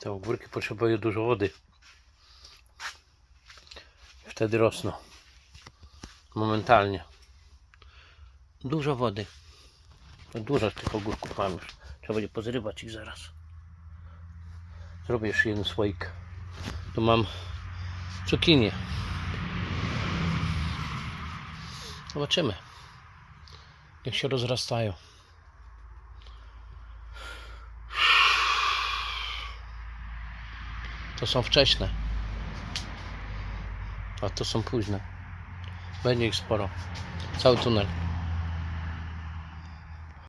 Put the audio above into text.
Te ogórki potrzebują dużo wody. Wtedy rosną. Momentalnie. Dużo wody. No Dużo tych ogórków mam już. Trzeba będzie pozrywać ich zaraz. Zrobię jeszcze jeden słoik. Tu mam cukinię. Zobaczymy. Jak się rozrastają. To są wcześne. A to są późne. Będzie ich sporo. Cały tunel.